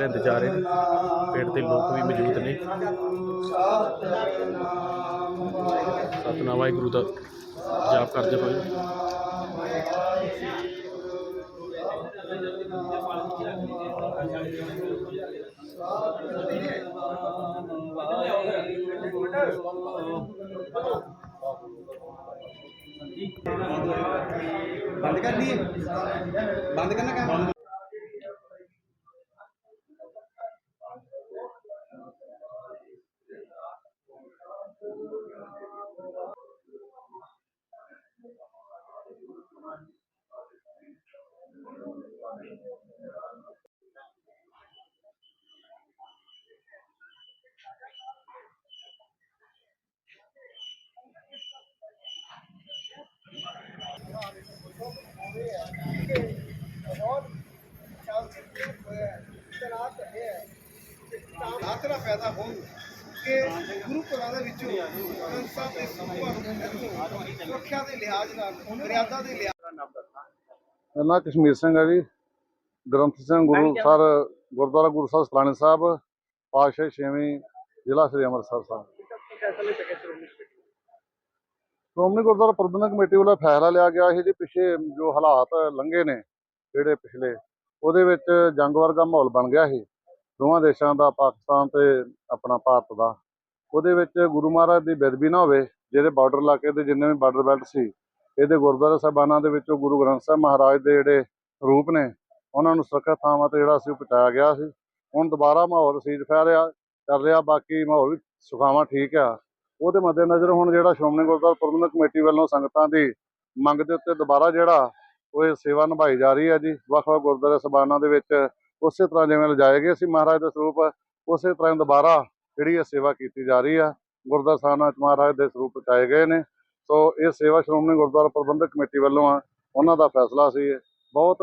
ਲੈਂਦੇ ਜਾ ਰਹੇ ਨੇ। ਪਿੰਡ ਦੇ ਲੋਕ ਵੀ ਮੌਜੂਦ ਨੇ। ਸਤਨਾਮ ਵਾਹਿਗੁਰੂ ਦਾ ਜਾਪ ਕਰਦੇ ਹੋਏ। ਬੰਦ ਕਰ ਬੰਦ ਕਰਨਾ ਕੰਮ? ਆਤਰਾ ਪੈਦਾ ਹੋਣ ਕਿ ਗੁਰੂ ਘਰਾਂ ਦੇ ਵਿੱਚੋਂ ਸੰਸਾਂ ਦੇ ਸੁਰੱਖਿਆ ਦੇ ਲਿਹਾਜ਼ ਨਾਲ ਮਰਿਆਦਾ ਦੇ ਲਿਹਾਜ਼ ਮੇਰਾ ਨਾਮ ਕਸ਼ਮੀਰ ਸਿੰਘ ਹੈ ਜੀ। ਗ੍ਰੰਥ ਸਿੰਘ ਗੁਰੂ ਸਰ ਗੁਰਦੁਆਰਾ ਗੁਰੂ ਸਾਹਿਬ ਸਲਾਣੇ ਸਾਹਿਬ ਪਾਤਸ਼ਾਹ ਛੇਵੀਂ ਜ਼ਿਲ੍ਹਾ ਸ੍ਰੀ ਅੰਮ੍ਰਿਤਸਰ ਸਾਹਿਬ। ਸ਼੍ਰੋਮਣੀ ਗੁਰਦੁਆਰਾ ਪ੍ਰਬੰਧਕ ਕਮੇਟੀ ਵੱਲੋਂ ਫੈਸਲਾ ਲਿਆ ਗਿਆ ਸੀ ਜੀ ਪਿੱਛੇ ਜੋ ਹਾਲਾਤ ਲੰਘੇ ਨੇ ਜਿਹੜੇ ਪਿਛਲੇ ਉਹਦੇ ਵਿੱਚ ਜੰਗ ਵਰਗਾ ਮਾਹੌਲ ਬਣ ਗਿਆ ਸੀ। ਦੋਵਾਂ ਦੇਸ਼ਾਂ ਦਾ ਪਾਕਿਸਤਾਨ ਤੇ ਆਪਣਾ ਭਾਰਤ ਦਾ। ਉਹਦੇ ਵਿੱਚ ਗੁਰੂ ਮਹਾਰਾਜ ਦੀ ਬੇਦਬੀ ਨਾ ਹੋਵੇ ਜਿਹੜੇ ਬਾਰਡਰ ਇਲਾਕੇ ਦੇ ਜਿੰਨੇ ਵੀ ਬਾਰਡਰ ਬੈਲਟ ਸੀ ਇਹਦੇ ਗੁਰਦੁਆਰਾ ਸਾਹਿਬਾਨਾਂ ਦੇ ਵਿੱਚੋਂ ਗੁਰੂ ਗ੍ਰੰਥ ਸਾਹਿਬ ਮਹਾਰਾਜ ਦੇ ਜਿਹੜੇ ਰੂਪ ਨੇ ਉਹਨਾਂ ਨੂੰ ਸੁਰੱਖਿਅਤ ਥਾਵਾਂ ਤੇ ਜਿਹੜਾ ਸੀ ਉਹ ਪਹੁੰਚਾਇਆ ਗਿਆ ਸੀ। ਹੁਣ ਦੁਬਾਰਾ ਮਾਹੌਲ ਸੀਜ ਫੈ ਚੱਲ ਰਿਹਾ, ਬਾਕੀ ਮਾਹੌਲ ਵੀ ਸੁਖਾਵਾਂ ਠੀਕ ਆ। ਉਹਦੇ ਮੱਦੇਨਜ਼ਰ ਹੁਣ ਜਿਹੜਾ ਸ਼੍ਰੋਮਣੀ ਗੁਰਦੁਆਰਾ ਪ੍ਰਬੰਧਕ ਕਮੇਟੀ ਵੱਲੋਂ ਸੰਗਤਾਂ ਦੀ ਮੰਗ ਦੇ ਉੱਤੇ ਦੁਬਾਰਾ ਜਿਹੜਾ ਉਹ ਇਹ ਸੇਵਾ ਨਿਭਾਈ ਜਾ ਰਹੀ ਹੈ ਜੀ, ਵੱਖ-ਵੱਖ ਗੁਰਦੁਆਰਾ ਸਾਹਿਬਾਨਾਂ ਦੇ ਵਿੱਚ ਉਸੇ ਤਰ੍ਹਾਂ ਜਿਵੇਂ ਲਿਜਾਏ ਗਏ ਸੀ ਮਹਾਰਾਜ ਦੇ ਸਰੂਪ, ਉਸੇ ਤਰ੍ਹਾਂ ਦੁਬਾਰਾ ਜਿਹੜੀ ਇਹ ਸੇਵਾ ਕੀਤੀ ਜਾ ਰਹੀ ਆ, ਗੁਰਦੁਆਰਾ ਸਾਹਿਬਾਨਾਂ 'ਚ ਮਹਾਰਾਜ ਦੇ ਸਰੂਪ ਪਹੁੰਚਾਏ ਗਏ ਨੇ। ਸੋ ਇਹ ਸੇਵਾ ਸ਼੍ਰੋਮਣੀ ਗੁਰਦੁਆਰਾ ਪ੍ਰਬੰਧਕ ਕਮੇਟੀ ਵੱਲੋਂ ਆ, ਉਹਨਾਂ ਦਾ ਫੈਸਲਾ ਸੀ ਬਹੁਤ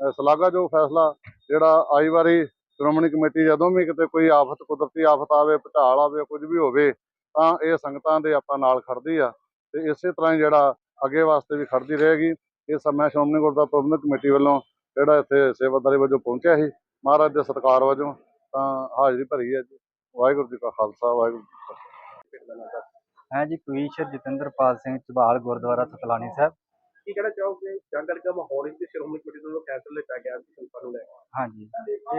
ਅ, ਸ਼ਲਾਘਾਯੋਗ ਫੈਸਲਾ ਜਿਹੜਾ ਆਈ ਵਾਰੀ ਸ਼੍ਰੋਮਣੀ ਕਮੇਟੀ ਜਦੋਂ ਵੀ ਕਿਤੇ ਕੋਈ ਆਫਤ ਕੁਦਰਤੀ ਆਫਤ ਆਵੇ ਭੁਚਾਲ ਆਵੇ ਕੁਝ ਵੀ ਹੋਵੇ ਤਾਂ ਇਹ ਸੰਗਤਾਂ ਦੇ ਆਪਾਂ ਨਾਲ ਖੜਦੀ ਆ ਤੇ ਇਸੇ ਤਰ੍ਹਾਂ ਹੀ ਜਿਹੜਾ ਅੱਗੇ ਵਾਸਤੇ ਵੀ ਖੜਦੀ ਰਹੇਗੀ। ਇਹ ਸਮਾਂ ਸ਼੍ਰੋਮਣੀ ਗੁਰਦੁਆਰਾ ਪ੍ਰਬੰਧਕ ਕਮੇਟੀ ਵੱਲੋਂ ਜਿਹੜਾ ਇੱਥੇ ਸੇਵਾਦਾਰੀ ਵਜੋਂ ਪਹੁੰਚਿਆ ਸੀ ਮਹਾਰਾਜ ਦੇ ਸਤਿਕਾਰ ਵਜੋਂ ਤਾਂ ਹਾਜ਼ਰੀ ਭਰੀ ਹੈ ਜੀ। ਵਾਹਿਗੁਰੂ ਜੀ ਕਾ ਖਾਲਸਾ ਵਾਹਿਗੁਰੂ ਜੀ ਕੀ ਫਤਿਹ। ਹੈ ਜੀ ਕਵੀਸ਼ਰ ਜਤਿੰਦਰਪਾਲ ਸਿੰਘ ਝਬਾਲ ਗੁਰਦੁਆਰਾ ਸਤਲਾਣੀ ਸਾਹਿਬ। ਕੀ ਕਹਿਣਾ ਚਾਹੋਗੇ? ਜੰਗ ਵਰਗਾ ਮਾਹੌਲ ਇਸ ਸ਼੍ਰੋਮਣੀ ਕਮੇਟੀ ਵੱਲੋਂ ਫੈਸਲਾ ਲਿਆ ਗਿਆ ਸੀ ਸੰਗਤਾਂ ਨੂੰ ਲੈ ਕੇ। ਹਾਂਜੀ।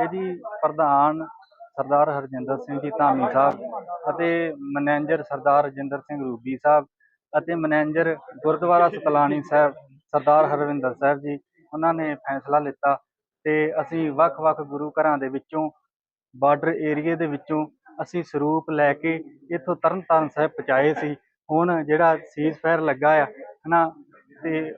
ਇਹਦੀ ਪ੍ਰਧਾਨ ਸਰਦਾਰ ਹਰਜਿੰਦਰ ਸਿੰਘ ਜੀ ਧਾਮੀ ਸਾਹਿਬ ਅਤੇ ਮੈਨੇਜਰ ਸਰਦਾਰ ਰਜਿੰਦਰ ਸਿੰਘ ਰੂਬੀ ਸਾਹਿਬ ਅਤੇ ਮੈਨੇਜਰ ਗੁਰਦੁਆਰਾ ਸਤਲਾਣੀ ਸਾਹਿਬ ਸਰਦਾਰ ਹਰਵਿੰਦਰ ਸਾਹਿਬ ਜੀ, ਉਹਨਾਂ ਨੇ ਫੈਸਲਾ ਲਿੱਤਾ ਤੇ ਅਸੀਂ ਵੱਖ-ਵੱਖ ਗੁਰੂ ਘਰਾਂ ਦੇ ਵਿੱਚੋਂ, ਬਾਰਡਰ ਏਰੀਏ ਦੇ ਵਿੱਚੋਂ ਅਸੀਂ ਸਰੂਪ ਲੈ ਕੇ ਇੱਥੋਂ ਤਰਨਤਾਰਨ ਸਾਹਿਬ ਪਹੁੰਚਾਏ ਸੀ। ਹੁਣ ਜਿਹੜਾ ਸੀਜ਼ ਫਾਇਰ ਲੱਗਾ ਆ, ਹਨਾ ਤੇ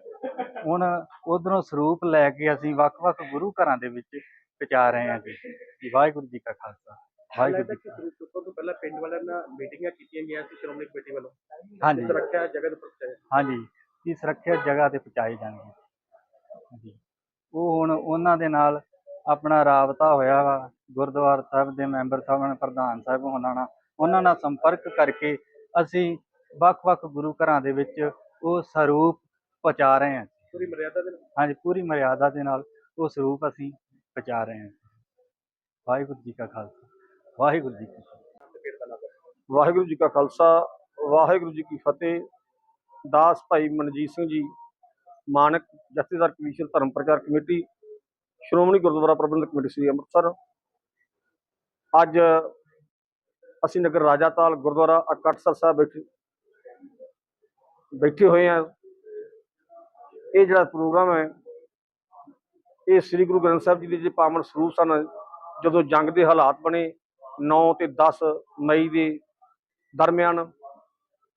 ਹੁਣ ਉਧਰੋਂ ਸਰੂਪ ਲੈ ਕੇ ਅਸੀਂ ਵੱਖ-ਵੱਖ ਗੁਰੂ ਘਰਾਂ ਦੇ ਵਿੱਚ ਪਹੁੰਚਾ ਰਹੇ ਹਾਂ ਜੀ। ਵਾਹਿਗੁਰੂ ਜੀ ਕਾ ਖਾਲਸਾ। ਵਾਹਿਗੁਰੂ ਜੀ ਕੀ ਫਤਿਹ। ਚੁੱਕਣ ਤੋਂ ਪਹਿਲਾਂ ਪਿੰਡ ਵਾਲਿਆਂ ਨਾਲ ਮੀਟਿੰਗਾਂ ਕੀਤੀਆਂ ਗਈਆਂ ਸੀ ਸ਼੍ਰੋਮਣੀ ਕਮੇਟੀ ਵੱਲੋਂ। ਹਾਂਜੀ। ਸੁਰੱਖਿਆ ਜਗ੍ਹਾ ਦੇ ਉੱਪਰ ਹਾਂਜੀ ਇਹ ਸੁਰੱਖਿਅਤ ਜਗ੍ਹਾ ਤੇ ਪਹੁੰਚਾਏ ਜਾਣਗੇ। ਜੀ ਉਹ ਹੁਣ ਉਹਨਾਂ ਦੇ ਨਾਲ ਆਪਣਾ ਰਾਬਤਾ ਹੋਇਆ ਵਾ ਗੁਰਦੁਆਰਾ ਸਾਹਿਬ ਦੇ ਮੈਂਬਰ ਸਾਹਿਬਾਨ ਪ੍ਰਧਾਨ ਸਾਹਿਬ ਹੋਣਾ ਨਾਲ ਉਹਨਾਂ ਨਾਲ ਸੰਪਰਕ ਕਰਕੇ ਅਸੀਂ ਵੱਖ-ਵੱਖ ਗੁਰੂ ਘਰਾਂ ਦੇ ਵਿੱਚ ਉਹ ਸਰੂਪ ਪਹੁੰਚਾ ਰਹੇ ਹਾਂ। ਪੂਰੀ ਮਰਿਆਦਾ ਦੇ ਨਾਲ? ਹਾਂਜੀ ਪੂਰੀ ਮਰਿਆਦਾ ਦੇ ਨਾਲ ਉਹ ਸਰੂਪ ਅਸੀਂ ਪਹੁੰਚਾ ਰਹੇ ਹਾਂ। ਵਾਹਿਗੁਰੂ ਜੀ ਕਾ ਖਾਲਸਾ ਵਾਹਿਗੁਰੂ ਜੀ ਕੀ ਫਤਿਹ। ਵਾਹਿਗੁਰੂ ਜੀ ਕਾ ਖਾਲਸਾ ਵਾਹਿਗੁਰੂ ਜੀ ਕੀ ਫਤਿਹ। ਦਾਸ ਭਾਈ ਮਨਜੀਤ ਸਿੰਘ ਜੀ ਮਾਨਕ ਜਥੇਦਾਰ commission Dharam Parchar committee Shiromani Gurdwara Parbandhak committee Sri Amritsar. ਅੱਜ ਅਸੀਂ ਨਗਰ ਰਾਜਾਤਾਲ ਗੁਰਦੁਆਰਾ ਅਕਟਸਰ ਸਾਹਿਬ ਬੈਠੇ ਬੈਠੇ ਹੋਏ ਆ ਇਹ ਜਿਹੜਾ ਪ੍ਰੋਗਰਾਮ ਹੈ, ਇਹ ਸ੍ਰੀ ਗੁਰੂ ਗ੍ਰੰਥ ਸਾਹਿਬ ਜੀ ਦੇ ਜਿਹੜੇ ਪਾਵਨ ਸਰੂਪ ਸਨ, ਜਦੋਂ ਜੰਗ ਦੇ ਹਾਲਾਤ ਬਣੇ 9 ਤੇ 10 ਮਈ ਦੇ ਦਰਮਿਆਨ,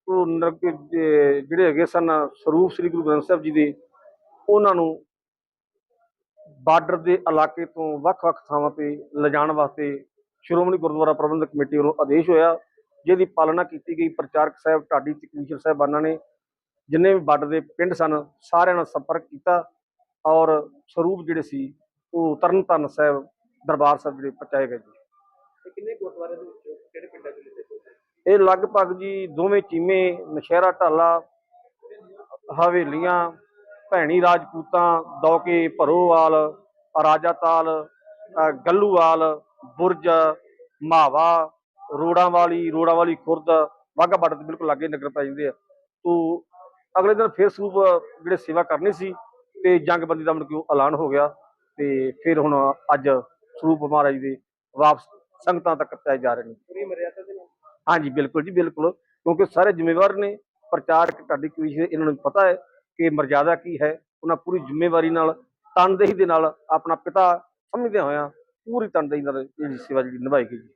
ਉਹ ਨਰਕ ਜਿਹੜੇ ਹੈਗੇ ਸਨ ਸਰੂਪ ਸ੍ਰੀ ਗੁਰੂ ਗ੍ਰੰਥ ਸਾਹਿਬ ਜੀ ਦੇ, ਉਹਨਾਂ ਨੂੰ ਬਾਰਡਰ ਦੇ ਇਲਾਕੇ ਤੋਂ ਵੱਖ-ਵੱਖ ਥਾਵਾਂ ਤੇ ਲਿਜਾਣ ਵਾਸਤੇ ਸ਼੍ਰੋਮਣੀ ਗੁਰਦੁਆਰਾ ਪ੍ਰਬੰਧਕ ਕਮੇਟੀ ਵੱਲੋਂ ਆਦੇਸ਼ ਹੋਇਆ, ਜਿਹਦੀ ਪਾਲਣਾ ਕੀਤੀ ਗਈ। ਪ੍ਰਚਾਰਕ ਸਾਹਿਬ, ਢਾਡੀ ਤੇ ਕਮਿਸ਼ਨਰ ਸਾਹਿਬਾਨਾਂ ਨੇ ਜਿੰਨੇ ਵੀ ਬਾਰਡਰ ਦੇ ਪਿੰਡ ਸਨ ਸਾਰਿਆਂ ਨਾਲ ਸੰਪਰਕ ਕੀਤਾ ਔਰ ਸਰੂਪ ਜਿਹੜੇ ਸੀ ਉਹ ਤਰਨਤਾਰਨ ਸਾਹਿਬ ਦਰਬਾਰ ਸਾਹਿਬ ਜਿਹੜੇ ਪਹੁੰਚਾਏ ਗਏ ਜੀ ਕਿੰਨੇ ਗੁਰਦੁਆਰੇ ਦੇ ਵਿੱਚ ਕਿਹੜੇ ਪਿੰਡਾਂ ਦੇ ਇਹ ਲਗਭਗ ਜੀ ਦੋਵੇਂ ਚੀਮੇ ਨਸ਼ਹਿਰਾ ਢਾਲਾ ਹਵੇਲੀਆਂ ਭੈਣੀ ਰਾਜਪੂਤਾਂ ਦੌਕੇ ਭਰੋਵਾਲ ਰਾਜਾਤਾਲ ਅ, ਗੱਲੂਵਾਲ ਬੁਰਜ ਮਾਵਾ ਰੋੜਾਂ ਵਾਲੀ ਰੋੜਾਂ ਵਾਲੀ ਖੁਰਦ ਵਾਹਗਾ ਬਾਰਡਰ ਦੇ ਬਿਲਕੁਲ ਲਾਗੇ ਨਗਰ ਪੈ ਜਾਂਦੇ ਆ। ਤੋ ਅਗਲੇ ਦਿਨ ਫਿਰ ਸਰੂਪ ਜਿਹੜੇ ਸੇਵਾ ਕਰਨੀ ਸੀ ਤੇ ਜੰਗਬੰਦੀ ਦਾ ਮਤਲਬ ਕਿ ਉਹ ਐਲਾਨ ਹੋ ਗਿਆ ਤੇ ਫਿਰ ਹੁਣ ਅੱਜ ਸਰੂਪ ਮਹਾਰਾਜ ਦੇ ਵਾਪਸ ਸੰਗਤਾਂ ਤੱਕ ਪਹੁੰਚਾਏ ਜਾ ਰਹੇ ਨੇ ਪੂਰੀ ਮਰਿਆਦਾ ਦੇ ਨਾਲ? ਹਾਂਜੀ ਬਿਲਕੁਲ ਜੀ ਬਿਲਕੁਲ। ਕਿਉਂਕਿ ਸਾਰੇ ਜ਼ਿੰਮੇਵਾਰ ਨੇ ਪ੍ਰਚਾਰਕ ਤੁਹਾਡੀ ਕੋਈ ਇਹਨਾਂ ਨੂੰ ਪਤਾ ਹੈ ਕਿ ਮਰਜ਼ਾਦਾ ਕੀ ਹੈ। ਉਹਨਾਂ ਪੂਰੀ ਜ਼ਿੰਮੇਵਾਰੀ ਨਾਲ ਤਨਦੇਹੀ ਦੇ ਨਾਲ ਆਪਣਾ ਪਿਤਾ ਸਮਝਦਿਆਂ ਹੋਇਆਂ ਪੂਰੀ ਤਨਦੇਹੀ ਨਾਲ ਇਹ ਸੇਵਾ ਜਿਹੜੀ ਨਿਭਾਈ ਗਈ ਜੀ।